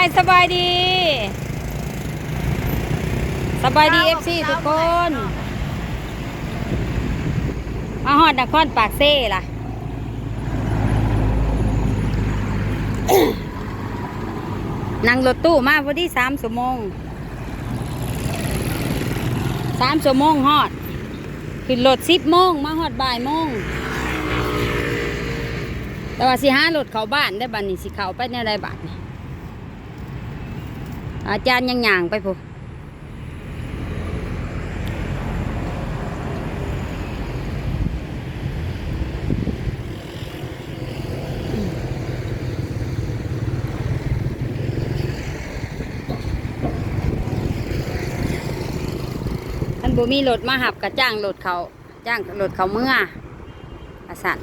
ายสบายดี สบายดีเอฟซีทุกคนมาฮอดนครปากเซ่ล่ะนั่งรถตู้มาพอดีสามชั่วโมงสามชั่วโมงฮอด ขึ้นรถสิบโมงมาฮอดบ่ายโมงแต่ว่าสิหารถเขาบ้านได้บัดนี้สิเขาไปในไรบ้านนี่ อาจารย์ยังหย่างไปพูท่านบุมีรถมาหับกับจ้างรถเขาจ้างรถเขาเมื่ออาสัน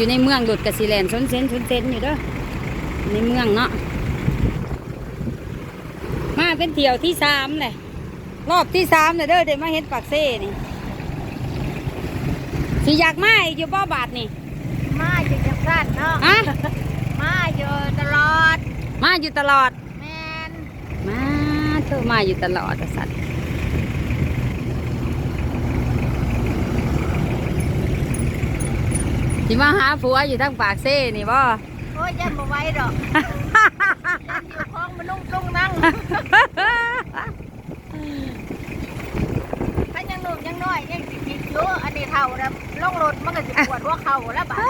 อ้อยู่ในเมืองหลุดกับสีแลนชนเซนชนเซนอยู่เด้อในเมืองเนาะมาเป็นเที่ยวที่สามเลยรอบที่สามเลยเด้อเดี๋ยวมาเห็นปากเซ่นี่สิอยากมาอีกอยู่บ่บาทนี่มาอยู่จังสั้นเนาะอะมาอยู่ตลอด มาอยู่ตลอดแมนมาเธอมาอยู่ตลอดอะสัตว์ ที่มาหาผัวอยู่ทั้งปากเซ่นี่บ่โอ้ยยันมาไว้ดอกยันอยู่ห้องมันนุ่งตรงนั่งถ้ายังหนุ่มยังน้อยยังสิกินอยู่อันนี้เท่าแล้วลงรถมันก็สิปวดหัว่าเข่าแล้วบ้า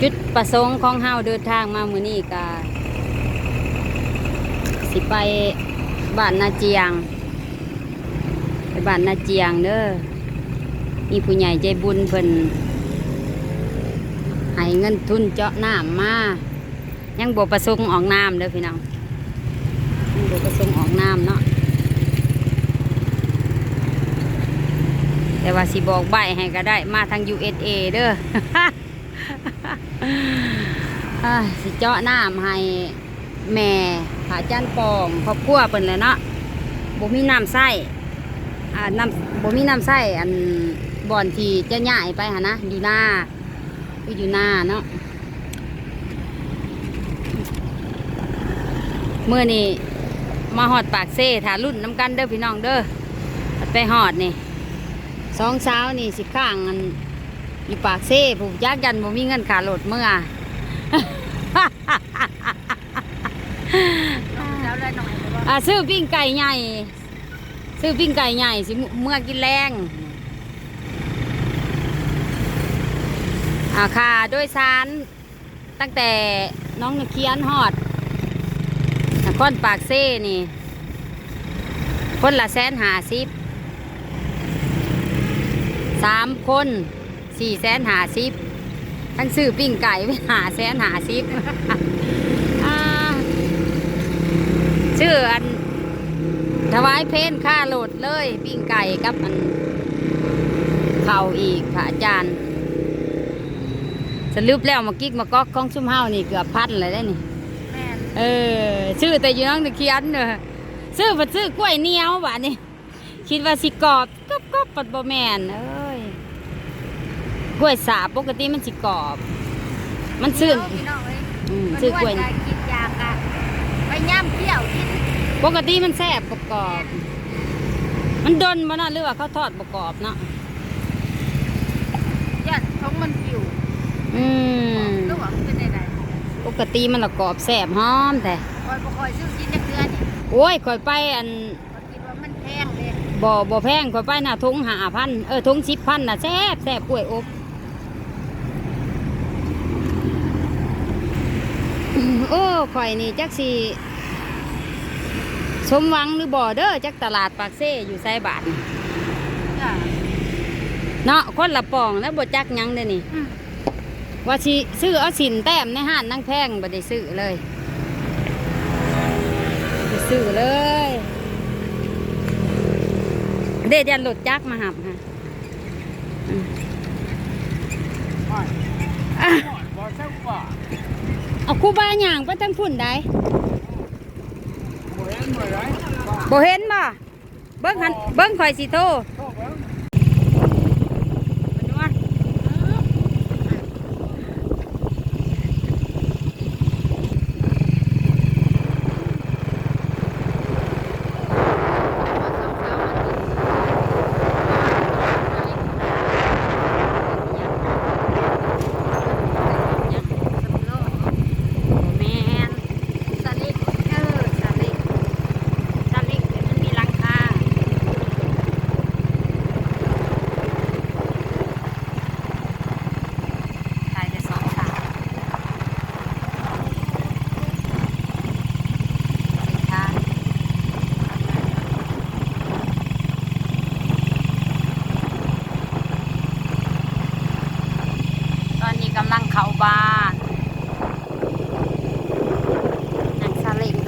จุดประสงค์ของเฮาเดินทางมามื้อนี้ก็สิไป บ้านนาเจียง ไปบ้านนาเจียงเด้อมีผู้ใหญ่ใจบุญเพิ่นให้เงินทุนเจาะน้ำมายังบประสงค์ออกน้ำเด้อพี่น้องยังบประสงค์ออกน้ำเนาะแต่ว่าสิบอกใบให้ก็ได้มาทาง USA เด้อสิเจาะน้ำให้แม่ ผาจันปองครอบครัวเปิ่นเลยเนาะบ่มีน้ำใส่อ่าน้ำบ่มีน้ำใส่อันบ่อนที่จะย้ายไปหะนะอยู่หน้าอยู่หน้าเนาะเมื่อนี้มาหอดปากเซ่ถารุ่นน้ำกันเด้อพี่น้องเด้อไปหอดนี่สองเช้านี่สิข้างอันอยู่ปากเซ่ผูกยักยันบ่มีเงินขาโหลดเมื่อ อ่าซื้อปิ้งไก่ใหญ่ ซื้อปิ้งไก่ใหญ่สิเมื่อกินแรงอ่าค่ะโดยสารตั้งแต่น้องเคียนหอดนครปากเซ่นี่ คนละแสนหาสิบสามคนสี่แสนหาสิบทั้งซื้อปิ้งไก่ไปหาแสนหาสิบ อ่า ชื่ออันถวายเพนค่าโหลดเลยปิ้งไก่กับอันเข่าอีกพระอาจารย์สรุปแล้วมากิ๊กมาก๊อกของชุ่มเฮานี่เกือบพันเลยได้นี่แมนเออชื่อแต่อยู่น้องตะเคียนเนอะซื้อมาซื้อกล้วยเหนียวบาดนี่คิดว่าสิกรอบก็ก็ปัดบ่แมนเอ้ยกล้วยสาบปกติมันสิกรอบ มันซื่นพี่น้องเอ้ยอืมมันซื้อกล้วยว่าจะกินยากะไป ย่ำเที่ยวกินปกติมันแซ่บกรอบๆมันดนบ่เนาะหรือว่าเขาทอดบ่กรอบเนาะยันท้องมันผิวอืมหรือว่ามันเป็นไดปกติมันละกรอบแซ่บหอมแต่ๆคอยบ่คอยซื้อกินจักเดือนนี่โอ้ยข่อยไปอันข้อยคิดว่ามันแพงเลยบ่บ่แพงข่อยไปน่ะทุงหาพันเออทุงสิบพันน่ะแซ่บแซ่บกล้วยอบโอ้ข่อยนี่จักสิ สมวังหรือบ่อเด้อจากตลาดปากเซ่อยู่ไซบาทเนาะคนละปองแล้วบ่จักยังเด้อนี่ว่าสิซื้อเอาสินแต้มในห้านนั่งแพงบ่ได้ซื้อเลยซื้อเลยเดดยันหลดจักมาหับฮะเอาคู่บ้าอย่างไปทั้งฝุ่นได้ บเห็นบ่เบิ้งหันเบิ้งคอยสิโท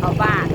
好吧？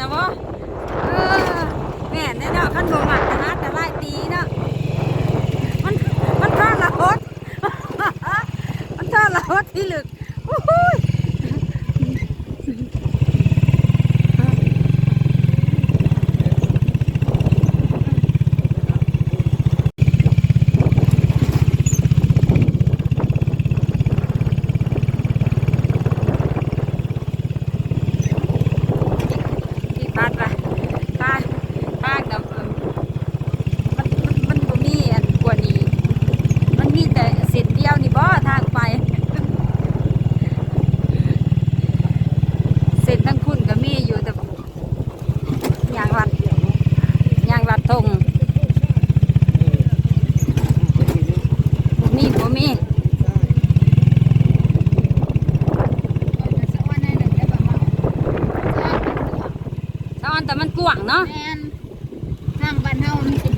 นะบ่เออแม่นแน่เนาะขั้นบ่มักนะแต่ไล่ตีเนาะมันมันทอดละหดมันทอดละหดที่หลึก นาะแม่นทางบ้านเฮามันเป็